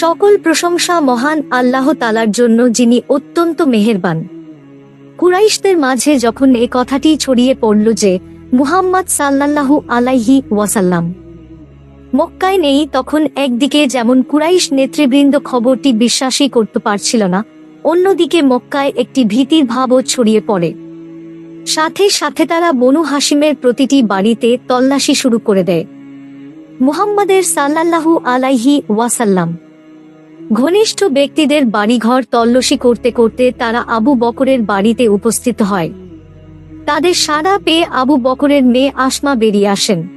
সকল প্রশংসা মহান আল্লাহ তালার জন্য যিনি অত্যন্ত মেহেরবান। কুরাইশদের মাঝে যখন এ কথাটি ছড়িয়ে পড়ল যে মুহাম্মদ সাল্লাল্লাহু আলাইহি ওয়াসাল্লাম মক্কায় নেই, তখন একদিকে যেমন কুরাইশ নেতৃবৃন্দ খবরটি বিশ্বাসই করতে পারছিল না, অন্যদিকে মক্কায় একটি ভীতির ভাবও ছড়িয়ে পড়ে। সাথে সাথে তারা বনু হাসিমের প্রতিটি বাড়িতে তল্লাশি শুরু করে দেয়। মুহাম্মাদের সাল্লাল্লাহু আলাইহি ওয়াসাল্লাম ঘনিষ্ঠ ব্যক্তিদের বাড়িঘর তল্লশি করতে করতে তারা আবু বকরের বাড়িতে উপস্থিত হয়। তাদের সাড়া পেয়ে আবু বকরের মেয়ে আসমা বেরিয়ে আসেন।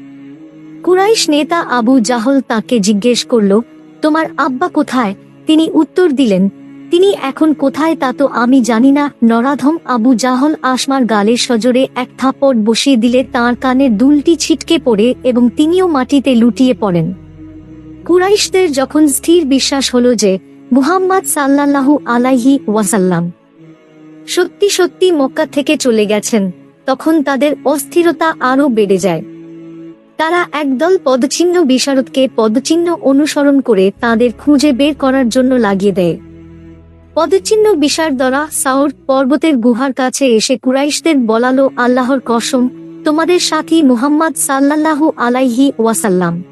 কুরাইশ নেতা আবু জাহল তাকে জিজ্ঞেস করল, তোমার আব্বা কোথায়? তিনি উত্তর দিলেন, তিনি এখন কোথায় তা তো আমি জানি না। নরাধম আবু জাহল আসমার গালে সজোরে এক থাপ্পড় বসিয়ে দিলে তার কানের দুলটি ছিটকে পড়ে এবং তিনিও মাটিতে লুটিয়ে পড়েন। কুরাইশদের যখন স্থির বিশ্বাস হলো যে মুহাম্মদ সাল্লাল্লাহু আলাইহি ওয়াসাল্লাম সত্যি সত্যি মক্কা থেকে চলে গেছেন, তখন তাদের অস্থিরতা আরও বেড়ে যায়। তারা একদল পদচিহ্ন বিশারদকে পদচিহ্ন অনুসরণ করে তাদের খুঁজে বের করার জন্য লাগিয়ে দেয়। পদচিহ্ন বিশারদরা সাউর পর্বতের গুহার কাছে এসে কুরাইশদের বলালো, আল্লাহর কসম, তোমাদের সাথী মুহাম্মদ সাল্লাল্লাহু আলাইহি ওয়াসাল্লাম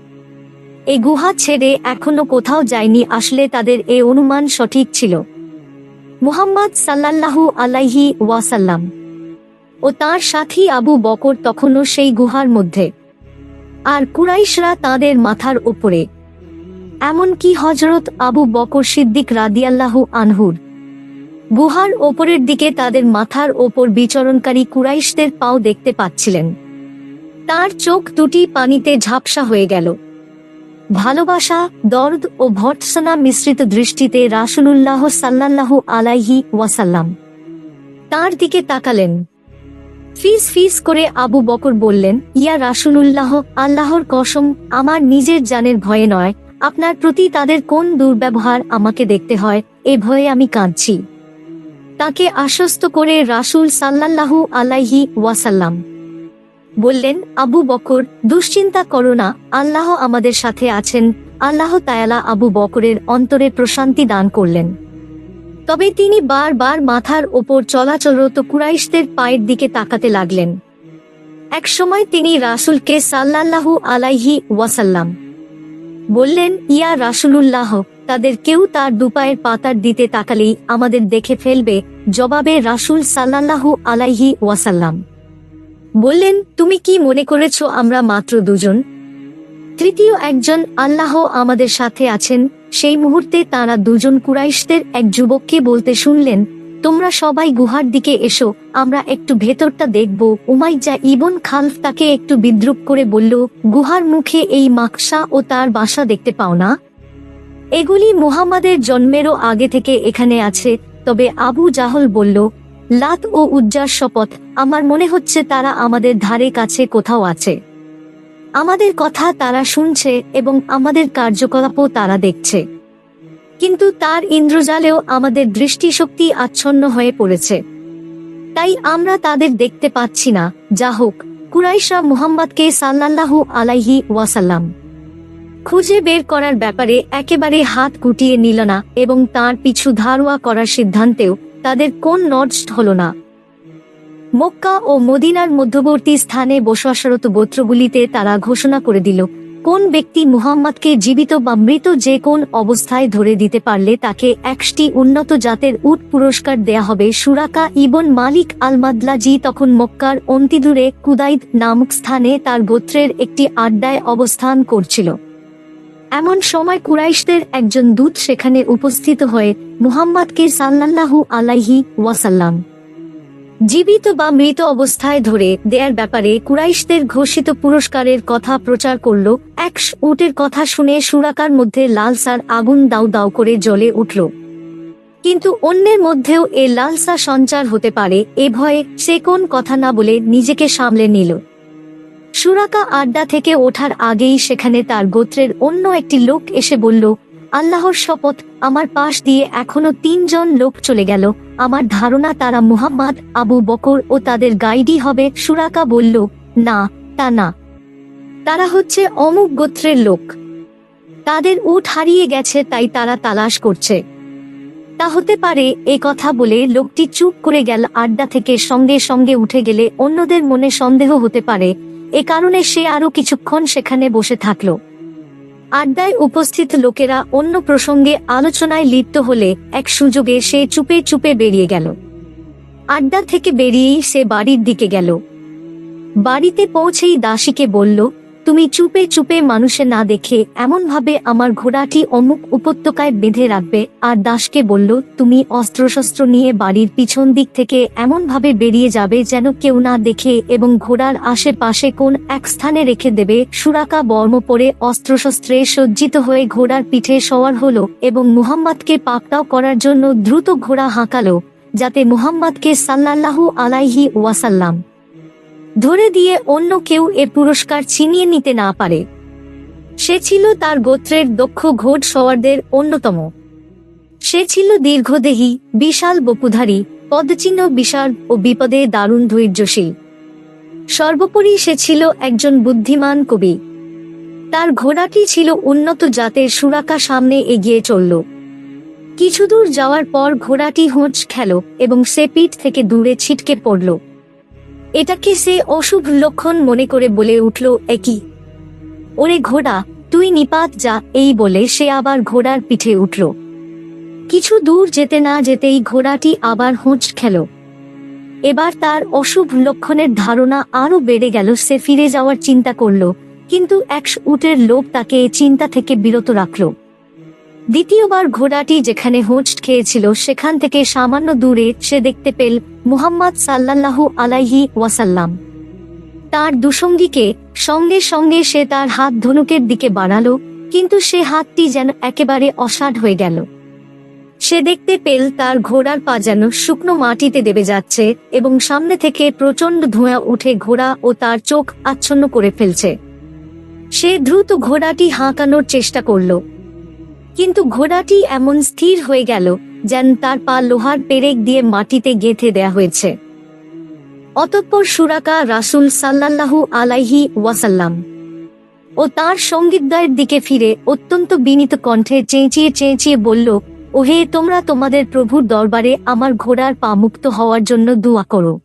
এই গুহা ছেড়ে এখনও কোথাও যায়নি, আসলে তাদের এ অনুমান সঠিক ছিল। মুহাম্মদ সাল্লাল্লাহু আলাইহি ওয়াসাল্লাম ও তার সাথী আবু বকর তখনও সেই গুহার মধ্যে। আর কুরাইশরা তাদের মাথার ওপরে এমনকি হজরত আবু বকর সিদ্দিক রাদিয়াল্লাহু আনহুর গুহার ওপরের দিকে তাদের মাথার ওপর বিচরণকারী কুরাইশদের পাও দেখতে পাচ্ছিলেন। তার চোখ দুটি পানিতে ঝাপসা হয়ে গেল। ভালোবাসা, দর্দ ও ভর্ৎসনা মিশ্রিত দৃষ্টিতে রাসুলুল্লাহ সাল্লাল্লাহু আলাইহি ওয়াসাল্লাম। তার দিকে তাকালেন। ফিস ফিস করে আবু বকর বললেন, ইয়া রাসুলুল্লাহ, আল্লাহর কসম, আমার নিজের জানের ভয়ে নয়। আপনার প্রতি তাদের কোন দুর্ব্যবহার আমাকে দেখতে হয়, এ ভয়ে আমি কাঁদছি। তাকে আশ্বস্ত করে রাসূল সাল্লাল্লাহু আলাইহি ওয়াসাল্লাম বললেন, আবু বকর, দুশ্চিন্তা করো না, আল্লাহ আমাদের সাথে আছেন। আল্লাহ তায়ালা আবু বকরের অন্তরে প্রশান্তি দান করলেন। তবে তিনি বারবার মাথার ওপর চলাচলরত কুরাইশদের পায়ের দিকে তাকাতে লাগলেন। একসময় তিনি রাসূলকে সাল্লাল্লাহু আলাইহি ওয়াসাল্লাম বললেন, ইয়া রাসূলুল্লাহ, তাদের কেউ তার দুপায়ের পাতার দিতে তাকালেই আমাদের দেখে ফেলবে। জবাবে রাসূল সাল্লাল্লাহু আলাইহি ওয়াসাল্লাম বললেন, তুমি কি মনে করেছ আমরা মাত্র দুজন? তৃতীয় একজন আল্লাহ আমাদের সাথে আছেন, সেই মুহূর্তে তারা দুজন কুরাইশদের এক যুবককে বলতে শুনলেন, তোমরা সবাই গুহার দিকে এসো, আমরা একটু ভেতরটা দেখব। উমাইজা ইবন খালফ তাকে একটু বিদ্রুপ করে বলল, গুহার মুখে এই মাকসা ও তার বাসা দেখতে পাও না? এগুলি মুহাম্মাদের জন্মেরও আগে থেকে এখানে আছে। তবে আবু জাহল বলল লাত ও উজ্জার শপথ। আমার মনে হচ্ছে তারা আমাদের ধারে কাছে কোথাও আছে। আমাদের কথা তারা শুনছে এবং আমাদের কার্যকলাপও তারা দেখছে। কিন্তু তার ইন্দ্রজালেও আমাদের দৃষ্টিশক্তি আচ্ছন্ন হয়ে পড়েছে। তাই আমরা তাদের দেখতে পাচ্ছি না। যা হোক কুরাইশা মুহাম্মদকে সাল্লাল্লাহু আলাইহি ওয়াসাল্লাম। খুঁজে বের করার ব্যাপারে একেবারে হাত গুটিয়ে নিল না এবং তার পিছু ধারোয়া করার সিদ্ধান্তেও তাদের কোন নষ্ট হল না। মক্কা ও মদিনার মধ্যবর্তী স্থানে বসবাসরত গোত্রগুলিতে তারা ঘোষণা করে দিল, কোন ব্যক্তি মুহাম্মদকে জীবিত বা মৃত যে কোন অবস্থায় ধরে দিতে পারলে তাকে একটি উন্নত জাতের উট পুরস্কার দেয়া হবে। সুরাকা ইবন মালিক আল মাদলাজি তখন মক্কার অন্তিদূরে কুদাইদ নামক স্থানে তার গোত্রের একটি আড্ডায় অবস্থান করছিল। এমন সময় কুরাইশদের একজন দূত সেখানে উপস্থিত হয়ে মুহাম্মদকে সাল্লাল্লাহু আলাইহি ওয়াসাল্লাম। জীবিত বা মৃত অবস্থায় ধরে দেয়ার ব্যাপারে কুরাইশদের ঘোষিত পুরস্কারের কথা প্রচার করল, এক উটের কথা শুনে সুরাকার মধ্যে লালসার আগুন দাউ দাউ করে জ্বলে উঠল। কিন্তু অন্যের মধ্যেও এ লালসা সঞ্চার হতে পারে, এ ভয়ে সে কোন কথা না বলে নিজেকে সামলে নিল। সুরাকা আড্ডা থেকে ওঠার আগেই সেখানে তার গোত্রের অন্য একটি লোক এসে বলল, আল্লাহর শপথ, আমার পাশ দিয়ে এখনও তিনজন লোক চলে গেল। আমার ধারণা তারা মুহাম্মদ, আবু বকর ও তাদের গাইডই হবে। সুরাকা বলল, না, তা না। তারা হচ্ছে অমুক গোত্রের লোক। তাদের উঠ হারিয়ে গেছে, তাই তারা তালাশ করছে। তা হতে পারে এ কথা বলে লোকটি চুপ করে গেল, আড্ডা থেকে সঙ্গে সঙ্গে উঠে গেলে অন্যদের মনে সন্দেহ হতে পারে। এ কারণে সে আরও কিছুক্ষণ সেখানে বসে থাকল। আড্ডায় উপস্থিত লোকেরা অন্য প্রসঙ্গে আলোচনায় লিপ্ত হলে এক সুযোগে সে চুপে চুপে বেরিয়ে গেল। আড্ডা থেকে বেরিয়েই সে বাড়ির দিকে গেল। বাড়িতে পৌঁছেই দাসীকে বলল তুমি চুপে চুপে মানুষে না দেখে এমন ভাবে আমার ঘোড়াটি অমুক উপত্যকায় বেঁধে রাখবে, আর দাসকে বলল, তুমি অস্ত্রশস্ত্র নিয়ে বাড়ির পিছন দিক থেকে এমন ভাবে বেরিয়ে যাবে যেন কেউ না দেখে এবং ঘোড়ার আশেপাশে কোন এক স্থানে রেখে দেবে। সুরাকা বর্ম পরে অস্ত্রশস্ত্রে সজ্জিত হয়ে ঘোড়ার পিঠে সওয়ার হলো এবং মুহাম্মদকে পাকটাও করার জন্য দ্রুত ঘোড়া হাঁকালো, যাতে মুহাম্মদকে সাল্লাল্লাহু আলাইহি ওয়াসাল্লাম। ধরে দিয়ে অন্য কেউ এ পুরস্কার ছিনিয়ে নিতে না পারে। সে ছিল তার গোত্রের দক্ষ ঘোট সওয়ারদের অন্যতম। সে ছিল দীর্ঘদেহী, বিশাল বপুধারী পদচিহ্ন বিশাল ও বিপদে দারুণ ধৈর্যশীল। সর্বোপরি সে ছিল একজন বুদ্ধিমান কবি। তার ঘোড়াটি ছিল উন্নত জাতের সুরাকা সামনে এগিয়ে চলল। কিছু দূর যাওয়ার পর ঘোড়াটি হোঁচ খেল এবং সে পিঠ থেকে দূরে ছিটকে পড়ল। এটাকে সে অশুভ লক্ষণ মনে করে বলে উঠল একই ওরে ঘোড়া, তুই নিপাত যা, এই বলে সে আবার ঘোড়ার পিঠে উঠল। কিছু দূর যেতে না যেতেই ঘোড়াটি আবার হোঁচ খেল। এবার তার অশুভ লক্ষণের ধারণা আরও বেড়ে গেল, সে ফিরে যাওয়ার চিন্তা করল, কিন্তু একশো উটের লোক তাকে এ চিন্তা থেকে বিরত রাখল। দ্বিতীয়বার ঘোড়াটি যেখানে হোঁচ খেয়েছিল, সেখান থেকে সামান্য দূরে সে দেখতে পেল মুহাম্মদ সাল্লাল্লাহু আলাইহি ওয়াসাল্লাম। তার দুসঙ্গীকে সঙ্গে সঙ্গে সে তার হাত ধনুকের দিকে বাড়ালো, কিন্তু সে হাতটি যেন একেবারে অসাড় হয়ে গেল। সে দেখতে পেল তার ঘোড়ার পা যেন শুকনো মাটিতে দেবে যাচ্ছে এবং সামনে থেকে প্রচণ্ড ধোঁয়া উঠে ঘোড়া ও তার চোখ আচ্ছন্ন করে ফেলছে। সে দ্রুত ঘোড়াটি হাঁকানোর চেষ্টা করল কিন্তু ঘোড়াটি এমন স্থির হয়ে গেল, যেন তার পা লোহার পেরেক দিয়ে মাটিতে গেঁথে দেয়া হয়েছে। অতঃপর সুরাকা রাসুল সাল্লাল্লাহু আলাইহি ওয়াসাল্লাম ও তার সঙ্গীতদয়ের দিকে ফিরে অত্যন্ত বিনীত কণ্ঠে চেঁচিয়ে চেঁচিয়ে বলল, ওহে, তোমরা তোমাদের প্রভুর দরবারে আমার ঘোড়ার পা মুক্ত হওয়ার জন্য দোয়া করো।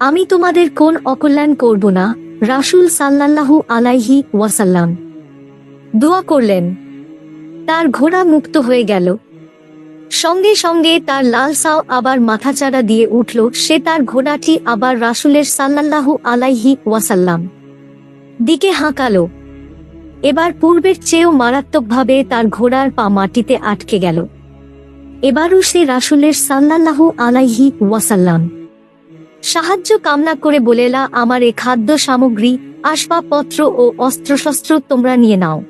আমি তোমাদের কোন অকল্যাণ করব না। রাসুল সাল্লাল্লাহু আলাইহি ওয়াসাল্লাম দোয়া করলেন। তার ঘোড়া মুক্ত হয়ে গেল। সঙ্গে সঙ্গে তার লাল সাও আবার মাথাচাড়া দিয়ে উঠল, সে তার ঘোড়াটি আবার রাসুলের সাল্লাল্লাহু আলাইহি ওয়াসাল্লাম দিকে হাঁকালো। এবার পূর্বের চেয়েও মারাত্মকভাবে তার ঘোড়ার পা মাটিতে আটকে গেল। এবারও সে রাসুলের সাল্লাল্লাহু আলাইহি ওয়াসাল্লাম। সাহায্য কামনা করে বলেলা আমার এ খাদ্য সামগ্রী, আসবাবপত্র ও অস্ত্রশস্ত্র তোমরা নিয়ে নাও।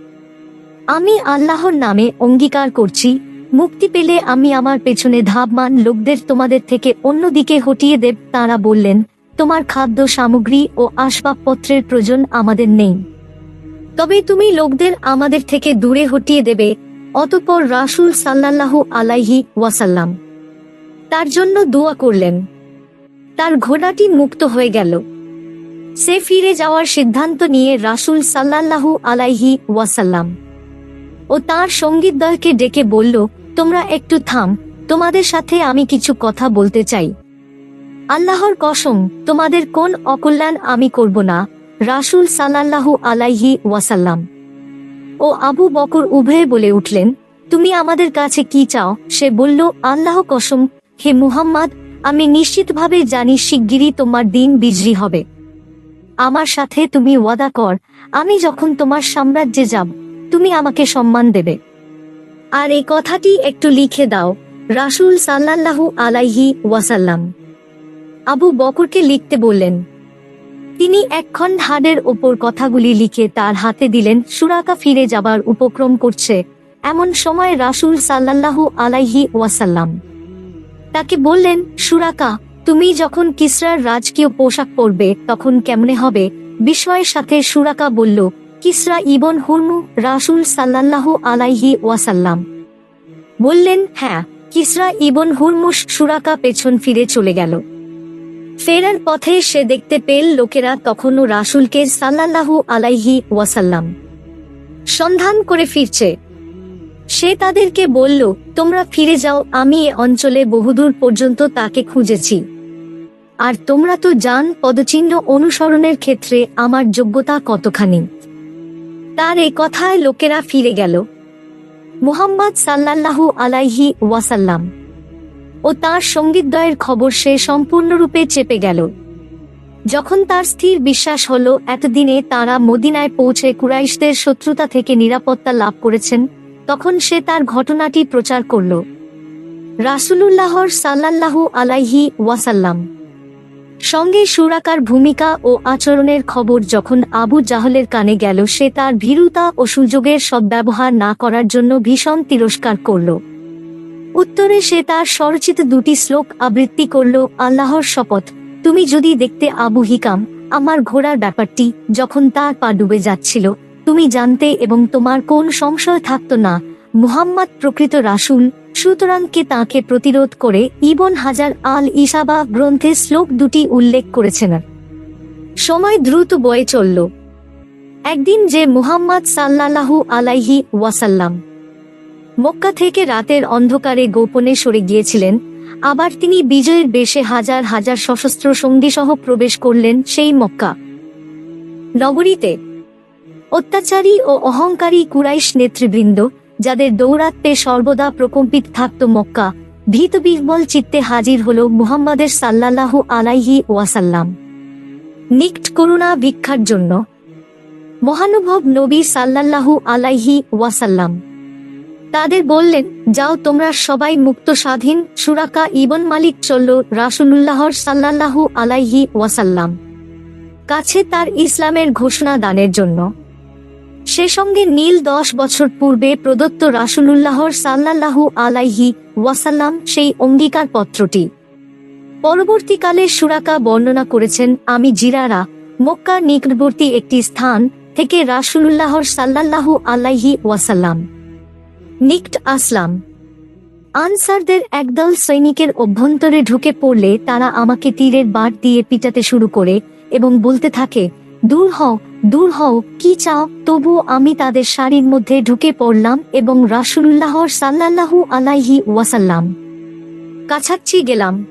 আমি আল্লাহর নামে অঙ্গীকার করছি, মুক্তি পেলে আমি আমার পেছনে ধাবমান লোকদের তোমাদের থেকে অন্যদিকে হটিয়ে দেব, তারা বললেন, তোমার খাদ্য সামগ্রী ও আসবাবপত্রের প্রয়োজন আমাদের নেই। তবে তুমি লোকদের আমাদের থেকে দূরে হটিয়ে দেবে, অতপর রাসুল সাল্লাল্লাহু আলাইহি ওয়াসাল্লাম। তার জন্য দোয়া করলেন। তার ঘোড়াটি মুক্ত হয়ে গেল। সে ফিরে যাওয়ার সিদ্ধান্ত নিয়ে রাসুল সাল্লাল্লাহু আলাইহি ওয়াসাল্লাম। ও তার সংগীত দলকে ডেকে বলল, তোমরা একটু থাম, তোমাদের সাথে আমি কিছু কথা বলতে চাই। আল্লাহর কসম, তোমাদের কোন অকল্যাণ আমি করব না, রাসুল সাল্লাল্লাহু আলাইহি ওয়াসাল্লাম। ও আবু বকর উভয়ে বলে উঠলেন, তুমি আমাদের কাছে কি চাও? সে বলল, আল্লাহ কসম, হে মুহাম্মদ, আমি নিশ্চিতভাবে জানি শিগগিরই তোমার দিন বিজরি হবে। আমার সাথে তুমি ওয়াদা কর, আমি যখন তোমার সাম্রাজ্যে যাব তুমি আমাকে সম্মান দেবে। আর এই কথাটি একটু লিখে দাও, রাসুল সাল্লাল্লাহু আলাইহি ওয়াসাল্লাম। আবু বকরকে লিখতে বললেন, তিনি একক্ষণ হাড়ের ওপর কথাগুলি লিখে তার হাতে দিলেন, সুরাকা ফিরে যাবার উপক্রম করছে, এমন সময় রাসুল সাল্লাল্লাহু আলাইহি ওয়াসাল্লাম তাকে বললেন, সুরাকা, তুমি যখন কিসরার রাজকীয় পোশাক পরবে, তখন কেমনে হবে? বিস্ময়ের সাথে সুরাকা বলল কিসরা ইবন হুরমু রাসুল সাল্লাল্লাহু আলাইহি ওয়াসাল্লাম। বললেন হ্যাঁ কিসরা ইবন হুরমুস সুরাকা পেছন ফিরে চলে গেল। ফেরার পথে সে দেখতে পেল লোকেরা তখনও রাসুলকে সাল্লাল্লাহু আলাইহি ওয়াসাল্লাম। সন্ধান করে ফিরছে। সে তাদেরকে বলল, তোমরা ফিরে যাও, আমি এ অঞ্চলে বহুদূর পর্যন্ত তাকে খুঁজেছি। আর তোমরা তো জান, পদচিহ্ন অনুসরণের ক্ষেত্রে আমার যোগ্যতা কতখানি? তার এ কথায় লোকেরা ফিরে গেল। মুহাম্মদ সাল্লাল্লাহু আলাইহি ওয়াসাল্লাম। ও তার সঙ্গীতদ্বয়ের খবর সে সম্পূর্ণরূপে চেপে গেল। যখন তার স্থির বিশ্বাস হলো, এতদিনে তারা মদিনায় পৌঁছে কুরাইশদের শত্রুতা থেকে নিরাপত্তা লাভ করেছেন, তখন সে তার ঘটনাটি প্রচার করল। রাসূলুল্লাহর সাল্লাল্লাহু আলাইহি ওয়াসাল্লাম। সঙ্গে সুরাকার ভূমিকা ও আচরণের খবর যখন আবু জাহলের কানে গেল, সে তার ভীরুতা ও সুযোগের সদ্ব্যবহার না করার জন্য ভীষণ তিরস্কার করল। উত্তরে সে তার স্বরচিত দুটি শ্লোক আবৃত্তি করল, আল্লাহর শপথ, তুমি যদি দেখতে আবু হিকাম, আমার ঘোড়ার ব্যাপারটি যখন তার পা ডুবে যাচ্ছিল, তুমি জানতে এবং তোমার কোন সংশয় থাকতো না, মুহাম্মদ প্রকৃত রাসূল সুতরাং কে তাকে প্রতিরোধ করে ইবন হাজার আল ইসাবা গ্রন্থে শ্লোক দুটি উল্লেখ করেছেন। সময় দ্রুত বয়ে চলল। একদিন যে মুহাম্মদ সাল্লাল্লাহু আলাইহি ওয়াসাল্লাম মক্কা থেকে রাতের অন্ধকারে গোপনে সরে গিয়েছিলেন, আবার তিনি বিজয়ের বেশে হাজার হাজার সশস্ত্র সঙ্গীসহ প্রবেশ করলেন সেই মক্কা। নগরীতে অত্যাচারী ও অহংকারী কুরাইশ নেতৃবৃন্দ যাদের দৌরাত্মে সর্বদা প্রকম্পিত থাকত মক্কা, ভীত বিহ্বল চিত্তে হাজির হল মুহাম্মাদের সাল্লাল্লাহু আলাইহি ওয়াসাল্লাম। নিকট করুণা ভিক্ষার জন্য। মহানুভব নবী সাল্লাল্লাহু আলাইহি ওয়াসাল্লাম। তাদের বললেন, যাও তোমরা সবাই মুক্ত স্বাধীন সুরাকা ইবন মালিক চলল রাসূলুল্লাহর সাল্লাল্লাহু আলাইহি ওয়াসাল্লাম। কাছে তার ইসলামের ঘোষণা দানের জন্য। সে সঙ্গে নীল দশ বছর পূর্বে প্রদত্ত রাসূলুল্লাহর সাল্লাল্লাহু আলাইহি ওয়াসাল্লাম সেই অঙ্গীকার পত্রটি পরবর্তীকালে সুরাকা বর্ণনা করেছেন, আমি জিরারা মক্কার নিকটবর্তী একটি স্থান থেকে রাসূলুল্লাহর সাল্লাল্লাহু আলাইহি ওয়াসাল্লাম। নিকট আসলাম। আনসারদের একদল সৈনিকের অভ্যন্তরে ঢুকে পড়লে তারা আমাকে তীরের বাট দিয়ে পিটাতে শুরু করে এবং বলতে থাকে, দূর হও দূর হও, কি চাও? তবু আমি তাদের শাড়ির মধ্যে ঢুকে পড়লাম এবং রাসূলুল্লাহর সাল্লাল্লাহু আলাইহি ওয়াসাল্লাম কাছাচ্ছি গেলাম।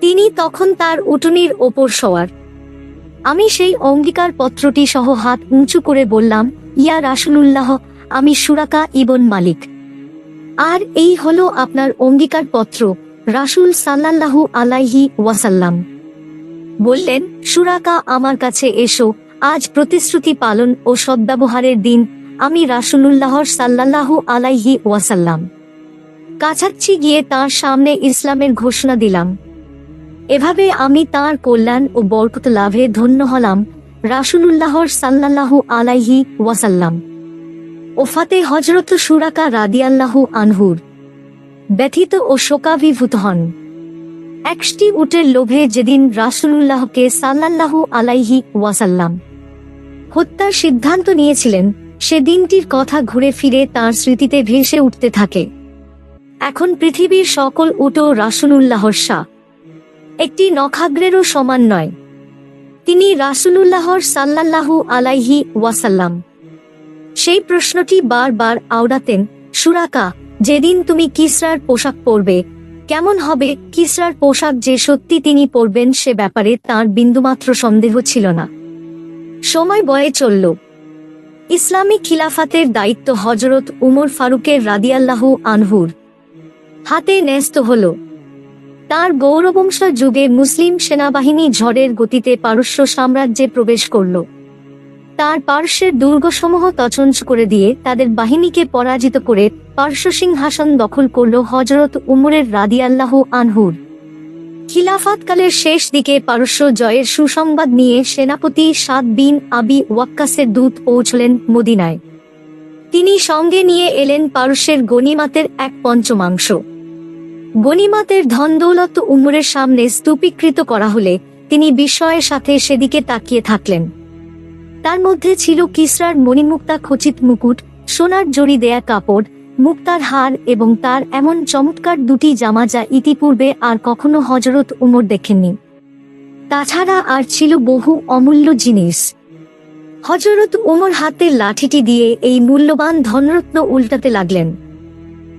তিনি তখন তার উটুনির ওপর সওয়ার। আমি সেই অঙ্গীকার পত্রটি সহ হাত উঁচু করে বললাম, ইয়া রাসূলুল্লাহ, আমি সুরাকা ইবন মালিক। আর এই হলো আপনার অঙ্গীকার পত্র রাসূল সাল্লাল্লাহু আলাইহি ওয়াসাল্লাম। বললেন, সুরাকা আমার কাছে এসো আজ প্রতিশ্রুতি পালন ও সদ্ব্যবহারের দিন আমি রাসূলুল্লাহর সাল্লাল্লাহু আলাইহি ওয়াসাল্লাম। কাছাচ্ছি গিয়ে তার সামনে ইসলামের ঘোষণা দিলাম। এভাবে আমি তার কল্যাণ ও বরকত লাভে ধন্য হলাম রাসূলুল্লাহর সাল্লাল্লাহু আলাইহি ওয়াসাল্লাম। ওফাতে হজরত সুরাকা রাদিয়াল্লাহু আনহুর ব্যথিত ও শোকাভিভূত হন। একটি উটের লোভে যেদিন রাসূলুল্লাহকে সাল্লাল্লাহু আলাইহি ওয়াসাল্লাম হত্যার সিদ্ধান্ত নিয়েছিলেন, সে দিনটির কথা ঘুরে ফিরে তার স্মৃতিতে ভেসে উঠতে থাকে। এখন পৃথিবীর সকল উটো রাসূলুল্লাহর শাহ। একটি নখাগ্রেরও সমান নয়। তিনি রাসূলুল্লাহর সাল্লাল্লাহু আলাইহি ওয়াসাল্লাম। সেই প্রশ্নটি বারবার আওড়াতেন সুরাকা যেদিন তুমি কিসরার পোশাক পরবে, কেমন হবে? কিসরার পোশাক যে সত্যি তিনি পরবেন সে ব্যাপারে তার বিন্দুমাত্র সন্দেহ ছিল না। সময় বয়ে চলল। ইসলামী খিলাফাতের দায়িত্ব হজরত উমর ফারুকের রাদিয়াল্লাহু আনহুর। হাতে ন্যস্ত হল। তার গৌরবংশ যুগে মুসলিম সেনাবাহিনী ঝড়ের গতিতে পারস্য সাম্রাজ্যে প্রবেশ করল। তার পার্শ্বের দুর্গসমূহ তছঞ্চ করে দিয়ে তাদের বাহিনীকে পরাজিত করে পার্শ্ব সিংহাসন দখল করল হজরত উমরের রাদিয়াল্লাহ আনহুর। খিলাফাতকালের শেষ দিকে পারস্য জয়ের সুসংবাদ নিয়ে সেনাপতি সাদ বিন আবি ওয়াক্কাসের দূত পৌঁছলেন মদিনায়। তিনি সঙ্গে নিয়ে এলেন পারস্যের গনিমাতের এক পঞ্চমাংশ। গনিমাতের ধন দৌলত উমরের সামনে স্তূপীকৃত করা হলে তিনি বিস্ময়ের সাথে সেদিকে তাকিয়ে থাকলেন। তার মধ্যে ছিল কিসরার মণিমুক্তা খচিত মুকুট, সোনার জড়ি দেয়া কাপড় মুক্তার হার এবং তার এমন চমৎকার দুটি জামা যা ইতিপূর্বে আর কখনো হজরত উমর দেখেননি। তাছাড়া আর ছিল বহু অমূল্য জিনিস। হজরত উমর হাতের লাঠিটি দিয়ে এই মূল্যবান ধনরত্ন উল্টাতে লাগলেন।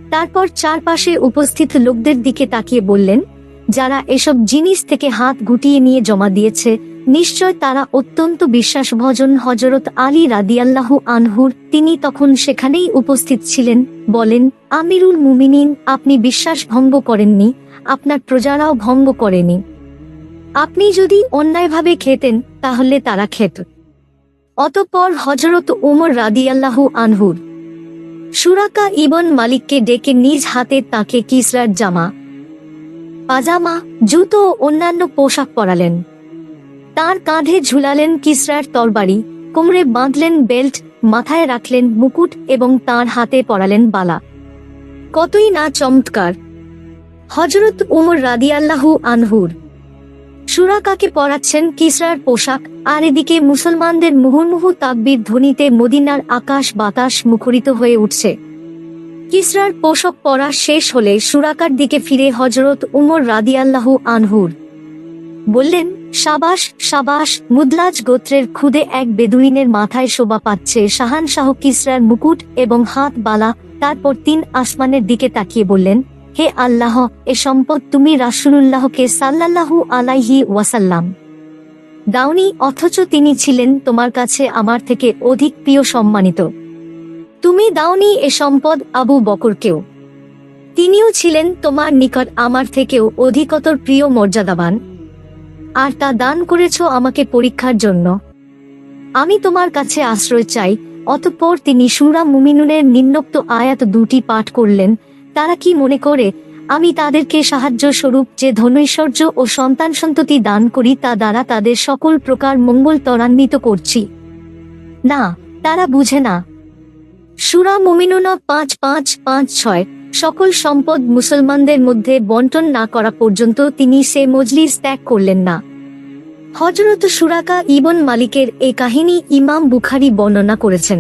তারপর চারপাশে উপস্থিত লোকদের দিকে তাকিয়ে বললেন, যারা এসব জিনিস থেকে হাত গুটিয়ে নিয়ে জমা দিয়েছে নিশ্চয় তারা অত্যন্ত বিশ্বাসভজন হজরত আলী রাদিয়াল্লাহু আনহুর। তিনি তখন সেখানেই উপস্থিত ছিলেন, বলেন, আমিরুল মুমিনিন, আপনি বিশ্বাস ভঙ্গ করেননি, আপনার প্রজারাও ভঙ্গ করেনি। আপনি যদি অন্যায়ভাবে খেতেন, তাহলে তারা খেত। অতপর হজরত উমর রাদিয়াল্লাহু আনহুর সুরাকা ইবন মালিককে ডেকে নিজ হাতে তাকে কিসরার জামা, পাজামা, জুতো ও অন্যান্য পোশাক পরালেন। তার কাঁধে ঝুলালেন কিসরার তরবারি, কোমরে বাঁধলেন বেল্ট, মাথায় রাখলেন মুকুট এবং তার হাতে পরালেন বালা। কতই না চমৎকার। হজরত উমর রাদিয়াল্লাহু আনহুর। সুরাকাকে পরাচ্ছেন? কিসরার পোশাক। আর এদিকে মুসলমানদের মুহুর্মুহু তাকবির ধ্বনিতে মদিনার আকাশ বাতাস মুখরিত হয়ে উঠছে। কিসরার পোশাক পরা শেষ হলে সুরাকার দিকে ফিরে হজরত উমর রাদিয়াল্লাহু আনহুর। বললেন সাবাস সাবাস, মুদলাজ গোত্রের খুদে এক বেদুইনের মাথায় শোভা পাচ্ছে। শাহান শাহ কিসরার মুকুট এবং হাত বালা, তারপর তিন আসমানের দিকে তাকিয়ে বললেন, হে আল্লাহ, এ সম্পদ তুমি রাসূলুল্লাহকে সাল্লাল্লাহু আলাইহি ওয়াসাল্লাম দাউনি অথচ তিনি ছিলেন তোমার কাছে আমার থেকে অধিক প্রিয় সম্মানিত। তুমি দাউনি এ সম্পদ আবু বকরকেও। তিনিও ছিলেন তোমার নিকট আমার থেকেও অধিকতর প্রিয় মর্যাদাবান। আর তা দান করেছ আমাকে পরীক্ষার জন্য। আমি তোমার কাছে আশ্রয় চাই, অতঃপর তিনি সুরা মুমিনুনের নিম্নোক্ত আয়াত দুটি পাঠ করলেন, তারা কি মনে করে, আমি তাদেরকে সাহায্য স্বরূপ যে ধনৈশ্বর্য ও সন্তান সন্ততি দান করি তা দ্বারা তাদের সকল প্রকার মঙ্গল ত্বরান্বিত করছি। না, তারা বুঝে না। সুরা মুমিনুনা পাঁচ পাঁচ পাঁচ ছয় সকল সম্পদ মুসলমানদের মধ্যে বন্টন না করা পর্যন্ত তিনি সে মজলিস ত্যাগ করলেন না। হজরত সুরাকা ইবন মালিকের এই কাহিনী ইমাম বুখারি বর্ণনা করেছেন।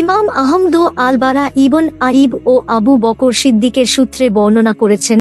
ইমাম আহমদ আলবারা ইবন আইব ও আবু বকর সিদ্দিকের সূত্রে বর্ণনা করেছেন